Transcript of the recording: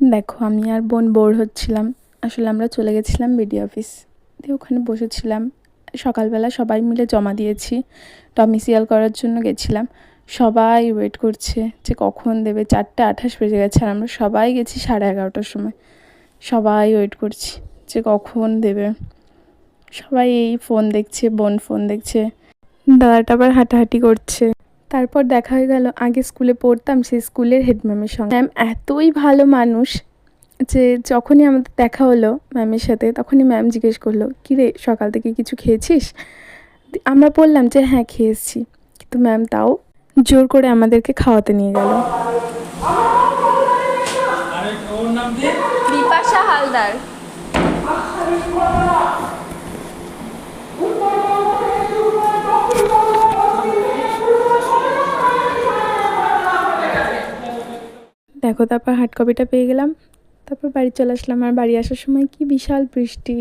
দেখো, আমি আর বোন বোর হচ্ছিলাম। আসলে আমরা চলে গেছিলাম বিডি অফিস দিয়ে ওখানে বসেছিলাম। সকালবেলা সবাই মিলে জমা দিয়েছি। ডমিসিয়াল করার জন্য গেছিলাম। সবাই ওয়েট করছে যে কখন দেবে। চারটে আঠাশ বেজে গেছে আর আমরা সবাই গেছি সাড়ে এগারোটার সময়। সবাই ওয়েট করছি যে কখন দেবে। সবাই এই ফোন দেখছে, বোন ফোন দেখছে। দাদাটা আবার হাঁটাহাঁটি করছে। তারপর দেখা হয়ে গেল আগে স্কুলে পড়তাম সেই স্কুলের হেড ম্যামের সঙ্গে। ম্যাম এতই ভালো মানুষ যে যখনই আমাদের দেখা হলো ম্যামের সাথে তখনই ম্যাম জিজ্ঞেস করল কী রে সকাল থেকে কিছু খেয়েছিস? আমরা বললাম যে হ্যাঁ খেয়ে এসেছি কিন্তু ম্যাম তাও জোর করে আমাদেরকে খাওয়াতে নিয়ে গেল। বিপাশা হালদার। দেখো, তারপর হার্ড কপিটা পেয়ে গেলাম। তারপর বাড়ি চলে আসলাম। আর বাড়ি আসার সময় কি বিশাল বৃষ্টি।